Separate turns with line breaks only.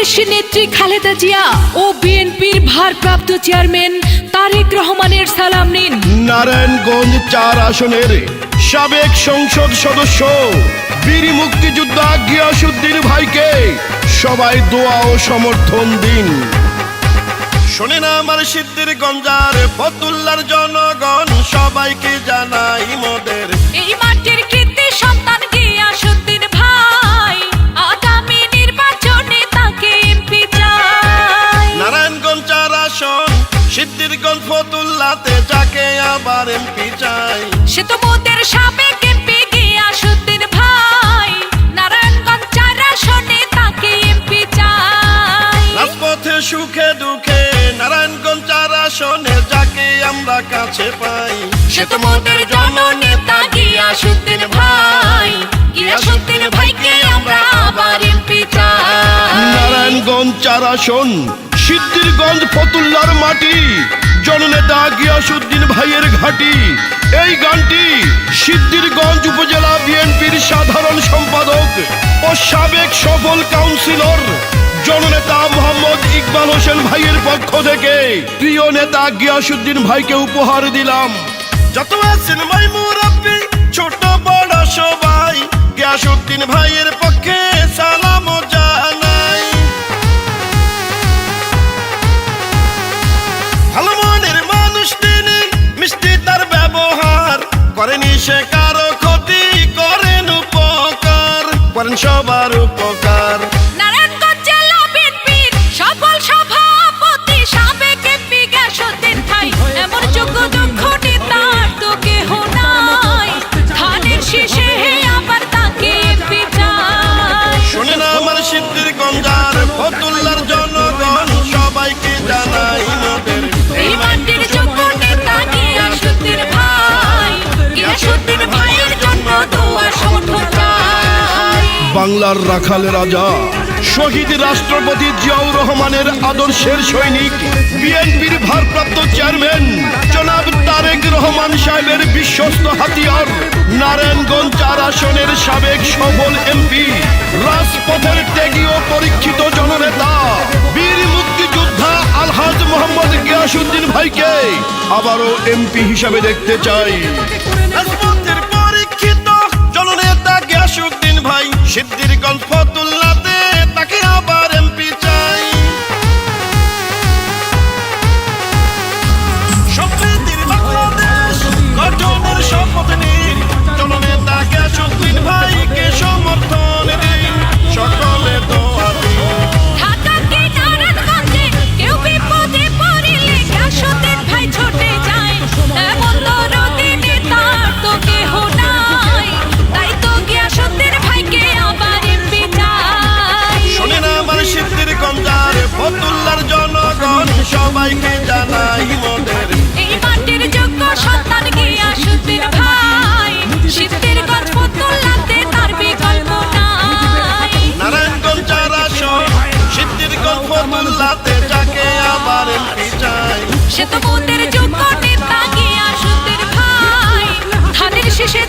দেশ নেত্রী খালেদা জিয়া ও বিএনপির ভারপ্রাপ্ত চেয়ারম্যান তারেক রহমানের সালাম নিন।
নারায়ণগঞ্জ চার আসনের সাবেক সংসদ সদস্য বীর মুক্তিযোদ্ধা গিয়াসুদ্দিন ভাইকে সবাই দোয়া ও সমর্থন দিন। শোনেন আমার সিদ্ধির গঞ্জার, ফতুল্লার আবার এমপি চাই।
সে তো মোদের সাবেক এমপি গিয়াসুদ্দিন ভাই। নারায়ণগঞ্জ চার আসনে তাকে এমপি চাই।
রাজপথে সুখে দুঃখে নারায়ণগঞ্জ চার আসনে যাকে আমরা কাছে পাই।
সে তো মোদের জননেতা গিয়াসুদ্দিন ভাই। গিয়াসুদ্দিন ভাইকে আমরা আবার এমপি চাই।
নারায়ণগঞ্জ চার আসন সিদ্ধিরগঞ্জ ফতুল্লার মাটি। জননেতা গিয়াসুদ্দিন ভাইয়ের ঘাটি। এই গানটি সিদ্ধিরগঞ্জ উপজেলা বিএনপির সাধারণ সম্পাদক ও সাবেক সফল কাউন্সিলর জননেতা মোহাম্মদ ইকবাল হোসেন ভাইয়ের পক্ষ থেকে প্রিয় নেতা গিয়াসুদ্দিন ভাইকে উপহার দিলাম। যত আছেন ভাই মুরাব্বি ছোট বড় সবাই গিয়াসুদ্দিন ভাইয়ের সে কারও ক্ষতি করেন উপকার। করেন সবার উপকার। বাংলার রাখাল রাজা, শহীদ রাষ্ট্রপতি জিয়াউর রহমানের আদর্শের সৈনিক, বিএনপির ভারপ্রাপ্ত চেয়ারম্যান জনাব তারেক রহমান সাহেবের বিশ্বস্ত হাতিয়ার, নারায়ণগঞ্জ চার আসনের সাবেক সফল এমপি, রাজপথের ত্যাগী ও পরীক্ষিত জননেতা, বীর মুক্তিযোদ্ধা আলহাজ মোহাম্মদ গিয়াসুদ্দিন ভাইকে আবারও এমপি হিসাবে দেখতে চাই। পরীক্ষিত জননেতা গিয়াসুদ্দিন ভাই সিদ্ধিরগঞ্জ ফতুল্লাতে ফতুল্লাতে যাকে আবার এমপি
সে তো যোগ্য নেতা ভাই। ধানের শেষে